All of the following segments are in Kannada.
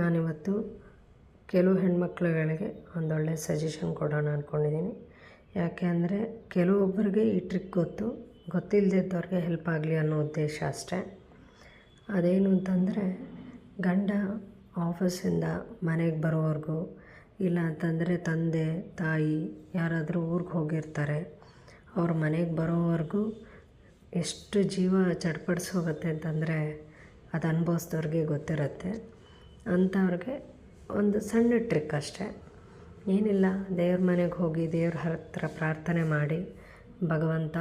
ನಾನಿವತ್ತು ಕೆಲವು ಹೆಣ್ಮಕ್ಳುಗಳಿಗೆ ಒಂದೊಳ್ಳೆ ಸಜೆಷನ್ ಕೊಡೋಣ ಅಂದ್ಕೊಂಡಿದ್ದೀನಿ ಯಾಕೆ ಅಂದರೆ ಕೆಲವೊಬ್ಬರಿಗೆ ಈ ಟ್ರಿಕ್ ಗೊತ್ತು. ಗೊತ್ತಿಲ್ಲದಿದ್ದವ್ರಿಗೆ ಹೆಲ್ಪ್ ಆಗಲಿ ಅನ್ನೋ ಉದ್ದೇಶ ಅಷ್ಟೇ. ಅದೇನು ಅಂತಂದರೆ ಗಂಡ ಆಫೀಸಿಂದ ಮನೆಗೆ ಬರೋವರೆಗೂ ಇಲ್ಲ ಅಂತಂದರೆ ತಂದೆ, ತಾಯಿ ಯಾರಾದರೂ ಊರಿಗೆ ಹೋಗಿರ್ತಾರೆ. ಅವ್ರ ಮನೆಗೆ ಬರೋವರೆಗೂ ಎಷ್ಟು ಜೀವ ಚಡ್ಪಡಿಸೋಗತ್ತೆ ಅಂತಂದರೆ ಅದು ಅನುಭವಿಸ್ದವ್ರಿಗೆ ಗೊತ್ತಿರುತ್ತೆ. ಅಂಥವ್ರಿಗೆ ಒಂದು ಸಣ್ಣ ಟ್ರಿಕ್ ಅಷ್ಟೇ. ಏನಿಲ್ಲ, ದೇವ್ರ ಮನೆಗೆ ಹೋಗಿ ದೇವ್ರ ಹತ್ರ ಪ್ರಾರ್ಥನೆ ಮಾಡಿ, ಭಗವಂತ,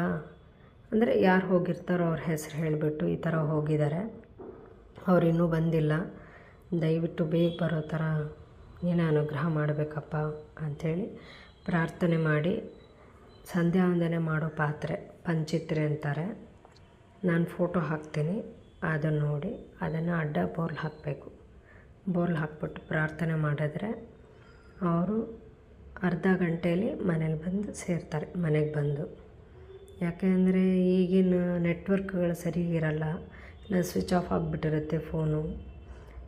ಅಂದರೆ ಯಾರು ಹೋಗಿರ್ತಾರೋ ಅವ್ರ ಹೆಸರು ಹೇಳಿಬಿಟ್ಟು ಈ ಥರ ಹೋಗಿದ್ದಾರೆ ಅವ್ರು ಇನ್ನೂ ಬಂದಿಲ್ಲ. ದಯವಿಟ್ಟು ಬೇಗ ಬರೋ ಥರ ನೀನು ಅನುಗ್ರಹ ಮಾಡಬೇಕಪ್ಪ ಅಂಥೇಳಿ ಪ್ರಾರ್ಥನೆ ಮಾಡಿ ಸಂಧ್ಯಾ ವಂದನೆ ಮಾಡೋ ಪಾತ್ರೆ, ಪಂಚಿತ್ರೆ ಅಂತಾರೆ. ನಾನು ಫೋಟೋ ಹಾಕ್ತೀನಿ ಅದನ್ನು ನೋಡಿ, ಅದನ್ನು ಅಡ್ಡ ಬೋರ್ಲ್ ಹಾಕಬೇಕು. ಬೋರ್ಲ್ ಹಾಕ್ಬಿಟ್ಟು ಪ್ರಾರ್ಥನೆ ಮಾಡಿದ್ರೆ ಅವರು ಅರ್ಧ ಗಂಟೆಯಲ್ಲಿ ಮನೇಲಿ ಬಂದು ಸೇರ್ತಾರೆ, ಮನೆಗೆ ಬಂದು. ಯಾಕೆ ಅಂದರೆ ಈಗಿನ ನೆಟ್ವರ್ಕ್ಗಳು ಸರಿ ಇರಲ್ಲ, ಇಲ್ಲ ಸ್ವಿಚ್ ಆಫ್ ಆಗಿಬಿಟ್ಟಿರುತ್ತೆ ಫೋನು,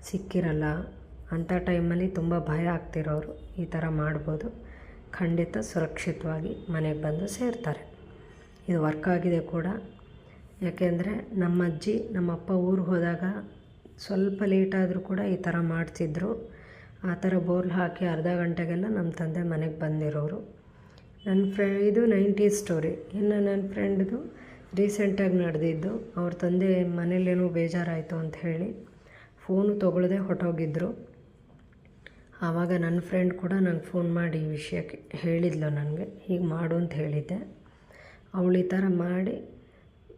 ಸಿಕ್ಕಿರಲ್ಲ. ಅಂಥ ಟೈಮಲ್ಲಿ ತುಂಬ ಭಯ ಆಗ್ತಿರೋರು ಈ ಥರ ಮಾಡ್ಬೋದು. ಖಂಡಿತ ಸುರಕ್ಷಿತವಾಗಿ ಮನೆಗೆ ಬಂದು ಸೇರ್ತಾರೆ. ಇದು ವರ್ಕ್ ಆಗಿದೆ ಕೂಡ. ಯಾಕೆಂದರೆ ನಮ್ಮ ಅಜ್ಜಿ ನಮ್ಮಪ್ಪ ಊರಿಗೆ ಹೋದಾಗ ಸ್ವಲ್ಪ ಲೇಟಾದರೂ ಕೂಡ ಈ ಥರ ಮಾಡ್ತಿದ್ರು. ಆ ಥರ ಬೋರ್ಲ್ ಹಾಕಿ ಅರ್ಧ ಗಂಟೆಗೆಲ್ಲ ನಮ್ಮ ತಂದೆ ಮನೆಗೆ ಬಂದಿರೋರು. ನನ್ನ ಫ್ರೆ, ಇದು ನೈಂಟೀಸ್ ಸ್ಟೋರಿ. ಇನ್ನು ನನ್ನ ಫ್ರೆಂಡ್ದು ರೀಸೆಂಟಾಗಿ ನಡೆದಿದ್ದು, ಅವ್ರ ತಂದೆ ಮನೇಲೇನೋ ಬೇಜಾರಾಯಿತು ಅಂತ ಹೇಳಿ ಫೋನು ತೊಗೊಳ್ದೆ ಹೊರಟೋಗಿದ್ರು. ಆವಾಗ ನನ್ನ ಫ್ರೆಂಡ್ ಕೂಡ ನಂಗೆ ಫೋನ್ ಮಾಡಿ ಈ ವಿಷಯಕ್ಕೆ ಹೇಳಿದ್ಲು ನನಗೆ. ಹೀಗೆ ಮಾಡು ಅಂತ ಹೇಳಿದ್ದೆ. ಅವಳು ಈ ಥರ ಮಾಡಿ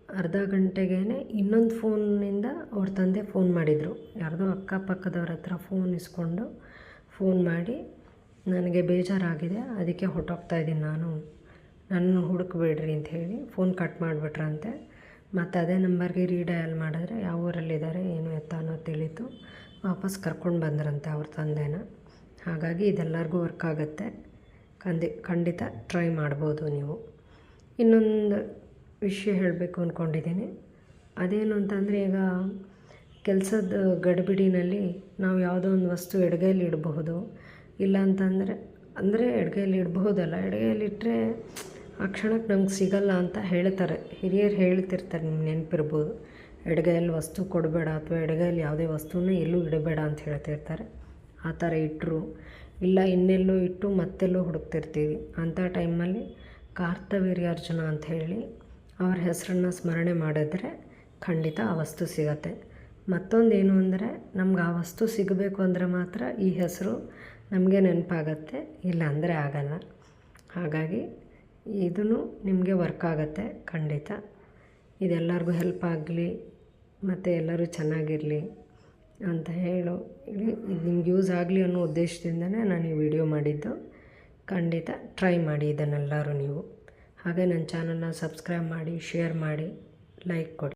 ಅರ್ಧ ಗಂಟೆಗೇ ಇನ್ನೊಂದು ಫೋನಿಂದ ಅವ್ರ ತಂದೆ ಫೋನ್ ಮಾಡಿದರು. ಯಾರ್ದೋ ಅಕ್ಕಪಕ್ಕದವ್ರ ಹತ್ರ ಫೋನ್ ಇಸ್ಕೊಂಡು ಫೋನ್ ಮಾಡಿ, ನನಗೆ ಬೇಜಾರಾಗಿದೆ, ಅದಕ್ಕೆ ಹೊಟ್ಟೋಗ್ತಾ ಇದ್ದೀನಿ ನಾನು. ನನ್ನ ಹುಡುಕಬೇಡ್ರಿ ಅಂತ ಹೇಳಿ ಫೋನ್ ಕಟ್ ಮಾಡಿಬಿಟ್ರಂತೆ. ಮತ್ತು ಅದೇ ನಂಬರ್ಗೆ ರೀಡಯಲ್ ಮಾಡಿದ್ರೆ ಯಾವ ಊರಲ್ಲಿದ್ದಾರೆ, ಏನು ಎತ್ತ ಅನ್ನೋದು ತಿಳಿತು. ವಾಪಸ್ ಕರ್ಕೊಂಡು ಬಂದ್ರಂತೆ ಅವ್ರ ತಂದೆನ. ಹಾಗಾಗಿ ಇದೆಲ್ಲರಿಗೂ ವರ್ಕ್ ಆಗುತ್ತೆ. ಖಂದಿ ಖಂಡಿತ ಟ್ರೈ ಮಾಡ್ಬೋದು ನೀವು. ಇನ್ನೊಂದು ವಿಷಯ ಹೇಳಬೇಕು ಅಂದ್ಕೊಂಡಿದ್ದೀನಿ ಅದೇನು ಅಂತಂದರೆ ಈಗ ಕೆಲಸದ ಗಡಿಬಿಡಿನಲ್ಲಿ ನಾವು ಯಾವುದೋ ಒಂದು ವಸ್ತು ಎಡಗೈಲಿ ಇಡಬಹುದು. ಇಲ್ಲ ಅಂತಂದರೆ, ಅಂದರೆ ಎಡಗೈಲಿ ಇಡಬಹುದಲ್ಲ, ಎಡಗೈಲಿ ಇಟ್ಟರೆ ಆ ಕ್ಷಣಕ್ಕೆ ನಮ್ಗೆ ಸಿಗಲ್ಲ ಅಂತ ಹೇಳ್ತಾರೆ. ಹಿರಿಯರು ಹೇಳ್ತಿರ್ತಾರೆ ನಿಮ್ಗೆ ನೆನಪಿರ್ಬೋದು ಎಡಗೈಯಲ್ಲಿ ವಸ್ತು ಕೊಡಬೇಡ ಅಥವಾ ಎಡಗೈಯಲ್ಲಿ ಯಾವುದೇ ವಸ್ತುನ ಎಲ್ಲೂ ಇಡಬೇಡ ಅಂತ ಹೇಳ್ತಿರ್ತಾರೆ. ಆ ಥರ ಇಟ್ಟರು ಇಲ್ಲ ಇನ್ನೆಲ್ಲೋ ಇಟ್ಟು ಮತ್ತೆಲ್ಲೋ ಹುಡುಕ್ತಿರ್ತೀವಿ. ಅಂಥ ಟೈಮಲ್ಲಿ ಕಾರ್ತವೀರ್ಯಾರ್ಜುನ ಅಂತ ಹೇಳಿ ಅವ್ರ ಹೆಸರನ್ನು ಸ್ಮರಣೆ ಮಾಡಿದ್ರೆ ಖಂಡಿತ ಆ ವಸ್ತು ಸಿಗತ್ತೆ. ಮತ್ತೊಂದೇನು ಅಂದರೆ ನಮ್ಗೆ ಆ ವಸ್ತು ಸಿಗಬೇಕು ಅಂದರೆ ಮಾತ್ರ ಈ ಹೆಸರು ನಮಗೆ ನೆನಪಾಗತ್ತೆ, ಇಲ್ಲ ಅಂದರೆ ಆಗಲ್ಲ. ಹಾಗಾಗಿ ಇದೂ ನಿಮಗೆ ವರ್ಕ್ ಆಗುತ್ತೆ ಖಂಡಿತ. ಇದೆಲ್ಲರಿಗೂ ಹೆಲ್ಪ್ ಆಗಲಿ, ಮತ್ತು ಎಲ್ಲರೂ ಚೆನ್ನಾಗಿರಲಿ ಅಂತ ಹೇಳು. ಇದು ನಿಮ್ಗೆ ಯೂಸ್ ಆಗಲಿ ಅನ್ನೋ ಉದ್ದೇಶದಿಂದನೇ ನಾನು ಈ ವಿಡಿಯೋ ಮಾಡಿದ್ದು. ಖಂಡಿತ ಟ್ರೈ ಮಾಡಿ ಇದನ್ನೆಲ್ಲರೂ ನೀವು. ಹಾಗೆ ನನ್ನ ಚಾನಲ್ನ ಸಬ್ಸ್ಕ್ರೈಬ್ ಮಾಡಿ ಶೇರ್ ಮಾಡಿ ಲೈಕ್ ಕೊಡಿ.